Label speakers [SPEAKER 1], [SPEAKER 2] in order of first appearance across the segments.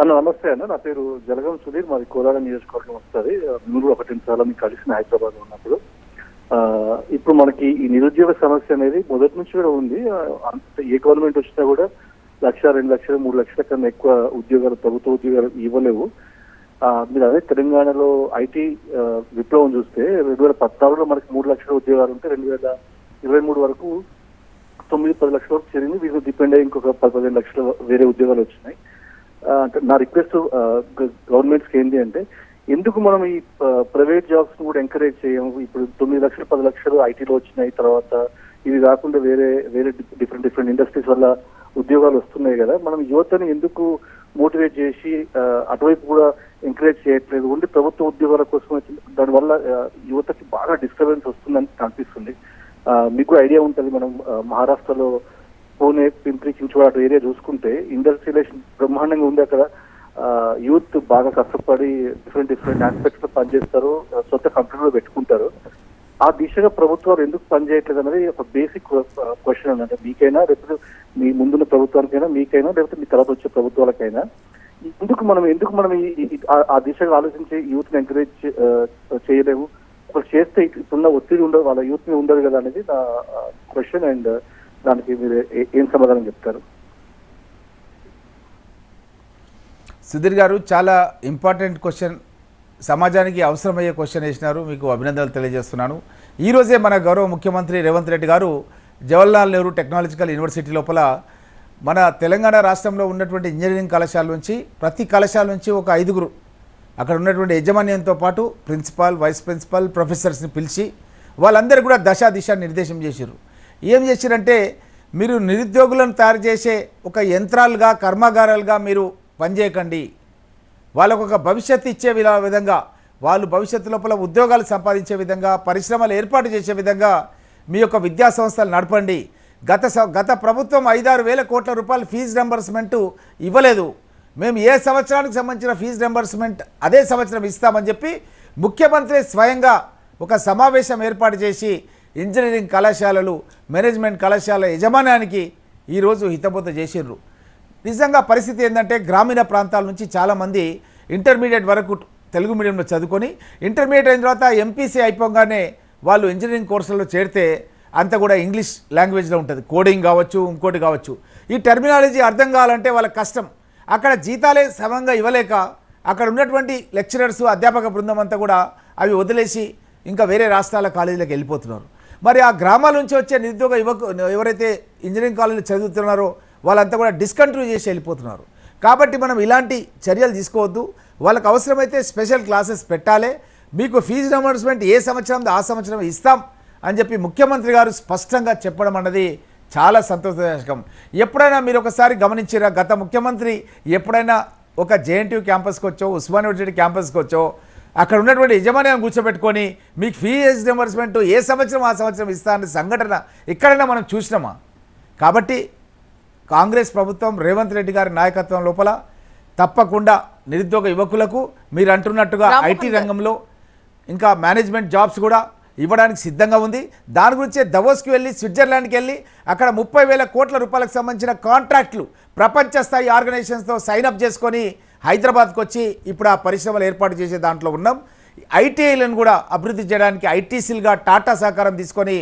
[SPEAKER 1] అన్న నమస్తే అన్న. నా పేరు జలగం సుధీర్. మాది కోలాడ నియోజకవర్గం వస్తుంది. మీరు ఒకటి సార్లు మీకు కలిసిన హైదరాబాద్ ఉన్నప్పుడు. ఇప్పుడు మనకి ఈ నిరుద్యోగ సమస్య అనేది మొదటి నుంచి కూడా ఉంది. అంత ఏ గవర్నమెంట్ వచ్చినా కూడా లక్ష రెండు లక్షలు మూడు లక్షల కన్నా ఎక్కువ ఉద్యోగాలు ప్రభుత్వ ఉద్యోగాలు ఇవ్వలేవు. మీరు అదే తెలంగాణలో ఐటీ విప్లవం చూస్తే రెండు వేల పద్నాలుగులో మనకి మూడు లక్షల ఉద్యోగాలు ఉంటే రెండు వేల ఇరవై మూడు వరకు తొమ్మిది పది లక్షల వరకు చేరింది. వీళ్ళు డిపెండ్ అయ్యి ఇంకొక పది పదిహేను లక్షల వేరే ఉద్యోగాలు వచ్చినాయి. నా రిక్వెస్ట్ గవర్నమెంట్స్కి ఏంటి అంటే ఎందుకు మనం ఈ ప్రైవేట్ జాబ్స్ను కూడా ఎంకరేజ్ చేయము? ఇప్పుడు తొమ్మిది లక్షలు పది లక్షలు ఐటీలో వచ్చినాయి తర్వాత ఇవి కాకుండా వేరే వేరే డిఫరెంట్ డిఫరెంట్ ఇండస్ట్రీస్ వల్ల ఉద్యోగాలు వస్తున్నాయి కదా? మనం యువతని ఎందుకు మోటివేట్ చేసి అటువైపు కూడా ఎంకరేజ్ చేయట్లేదు? ఉండి ప్రభుత్వ ఉద్యోగాల కోసం దానివల్ల యువతకి బాగా డిస్టర్బెన్స్ వస్తుందని అనిపిస్తుంది. మీకు ఐడియా ఉంటుంది మనం మహారాష్ట్రలో పూణే పింప్రి చించువాడ ఏరియా చూసుకుంటే ఇండస్ట్రియలైజేషన్ బ్రహ్మాండంగా ఉంది అక్కడ. యూత్ బాగా కష్టపడి డిఫరెంట్ డిఫరెంట్ ఆస్పెక్ట్స్లో పనిచేస్తారు. సొంత కంపెనీలో పెట్టుకుంటారు. ఆ దిశగా ప్రభుత్వాలు ఎందుకు పనిచేయట్లేదు అనేది ఒక బేసిక్ క్వశ్చన్ అనమాట మీకైనా లేకపోతే మీ ముందున్న ప్రభుత్వానికైనా మీకైనా లేకపోతే మీ తర్వాత వచ్చే ప్రభుత్వాలకైనా ఎందుకు మనం ఎందుకు మనం ఈ- ఆ- ఆ దిశగా ఆలోచించి యూత్ని ఎంకరేజ్ చేయలేము? ఒకరు చేస్తే ఇప్పుడున్న ఒత్తిడి ఉండదు వాళ్ళ యూత్ మీద ఉండదు కదా అనేది నా క్వశ్చన్ అండ్ దానికి మీరు ఏం సమాధానం చెప్తారు?
[SPEAKER 2] సుధీర్ గారు చాలా ఇంపార్టెంట్ క్వశ్చన్ సమాజానికి అవసరమయ్యే క్వశ్చన్ వేసినారు. మీకు అభినందనలు తెలియజేస్తున్నాను. ఈరోజే మన గౌరవ ముఖ్యమంత్రి రేవంత్ రెడ్డి గారు జవహర్లాల్ నెహ్రూ టెక్నాలజికల్ యూనివర్సిటీ లోపల మన తెలంగాణ రాష్ట్రంలో ఉన్నటువంటి ఇంజనీరింగ్ కళాశాల నుంచి ప్రతి కళాశాల నుంచి ఒక ఐదుగురు అక్కడ ఉన్నటువంటి యజమాన్యంతో పాటు ప్రిన్సిపాల్ వైస్ ప్రిన్సిపాల్ ప్రొఫెసర్స్ని పిలిచి వాళ్ళందరూ కూడా దశ దిశ నిర్దేశం చేశారు ఏం చేసిరంటే మీరు నిరుద్యోగులను తయారు చేసే ఒక యంత్రాలుగా కర్మాగారాలుగా మీరు పనిచేయకండి. వాళ్ళకు ఒక భవిష్యత్తు ఇచ్చే విధంగా వాళ్ళు భవిష్యత్తు లోపల ఉద్యోగాలు సంపాదించే విధంగా పరిశ్రమలు ఏర్పాటు చేసే విధంగా మీ యొక్క విద్యా సంస్థలు నడపండి. గత స- గత ప్రభుత్వం ఐదారు వేల కోట్ల రూపాయలు ఫీజు రెంబర్స్మెంట్ ఇవ్వలేదు. మేము ఏ సంవత్సరానికి సంబంధించిన ఫీజు రెంబర్స్మెంట్ అదే సంవత్సరం ఇస్తామని చెప్పి ముఖ్యమంత్రి స్వయంగా ఒక సమావేశం ఏర్పాటు చేసి ఇంజనీరింగ్ కళాశాలలు మేనేజ్మెంట్ కళాశాల యజమానానికి ఈరోజు హితబోత చేసిర్రు. నిజంగా పరిస్థితి ఏంటంటే గ్రామీణ ప్రాంతాల నుంచి చాలామంది ఇంటర్మీడియట్ వరకు తెలుగు మీడియంలో చదువుకొని ఇంటర్మీడియట్ అయిన తర్వాత ఎంపీసీ అయిపోగానే వాళ్ళు ఇంజనీరింగ్ కోర్సుల్లో చేరితే అంతా కూడా ఇంగ్లీష్ లాంగ్వేజ్లో ఉంటుంది. కోడింగ్ కావచ్చు ఇంకోటి కావచ్చు. ఈ టెర్మినాలజీ అర్థం కావాలంటే వాళ్ళకి కష్టం. అక్కడ జీతాలే సమంగా ఇవ్వలేక అక్కడ ఉన్నటువంటి లెక్చరర్స్ అధ్యాపక బృందం అంతా కూడా అవి వదిలేసి ఇంకా వేరే రాష్ట్రాల కాలేజీలకు వెళ్ళిపోతున్నారు. మరి ఆ గ్రామాల నుంచి వచ్చే నిరుద్యోగ యువకు ఎవరైతే ఇంజనీరింగ్ కాలేజీలో చదువుతున్నారో వాళ్ళంతా కూడా డిస్కంటిన్యూ చేసి వెళ్ళిపోతున్నారు. కాబట్టి మనం ఇలాంటి చర్యలు తీసుకోవద్దు. వాళ్ళకి అవసరమైతే స్పెషల్ క్లాసెస్ పెట్టాలి. మీకు ఫీజు రిమర్స్మెంట్ ఏ సంవత్సరం ఆ సంవత్సరం ఇస్తాం అని చెప్పి ముఖ్యమంత్రి గారు స్పష్టంగా చెప్పడం అన్నది చాలా సంతోషదాయకం. ఎప్పుడైనా మీరు ఒకసారి గమనించారా గత ముఖ్యమంత్రి ఎప్పుడైనా ఒక జేఎన్టీయూ క్యాంపస్కి వచ్చో ఉస్మాన్ యూనివర్సిటీ క్యాంపస్కి వచ్చో అక్కడ ఉన్నటువంటి యజమానిని కూర్చోబెట్టుకొని మీకు ఫీజు రిమర్స్మెంట్ ఏ సంవత్సరం ఆ సంవత్సరం ఇస్తా అనే సంఘటన ఎక్కడైనా మనం చూసినామా కాబట్టి కాంగ్రెస్ ప్రభుత్వం రేవంత్ రెడ్డి గారి నాయకత్వం లోపల తప్పకుండా నిరుద్యోగ యువకులకు మీరు అంటున్నట్టుగా ఐటీ. రంగంలో ఇంకా మేనేజ్మెంట్ జాబ్స్ కూడా ఇవ్వడానికి సిద్ధంగా ఉంది దాని గురించే దవోస్కి వెళ్ళి స్విట్జర్లాండ్కి వెళ్ళి అక్కడ ముప్పై వేల కోట్ల రూపాయలకు సంబంధించిన కాంట్రాక్ట్లు ప్రపంచ స్థాయి ఆర్గనైజేషన్స్తో సైన్అప్ చేసుకొని హైదరాబాద్కి వచ్చి ఇప్పుడు ఆ పరిశ్రమలు ఏర్పాటు చేసే దాంట్లో ఉన్నాం. ఐటీఐలను కూడా అభివృద్ధి చేయడానికి ఐటీసీలుగా టాటా సహకారం తీసుకొని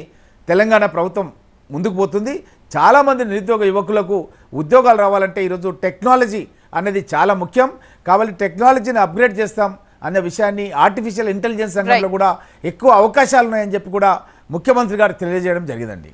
[SPEAKER 2] తెలంగాణ ప్రభుత్వం ముందుకు పోతుంది. చాలామంది నిరుద్యోగ యువకులకు ఉద్యోగాలు రావాలంటే ఈరోజు టెక్నాలజీ అనేది చాలా ముఖ్యం. కాబట్టి టెక్నాలజీని అప్గ్రేడ్ చేస్తాం అనే విషయాన్ని ఆర్టిఫిషియల్ ఇంటెలిజెన్స్ రంగంలో కూడా ఎక్కువ అవకాశాలు ఉన్నాయని చెప్పి కూడా ముఖ్యమంత్రి గారు తెలియజేయడం జరిగిందండి.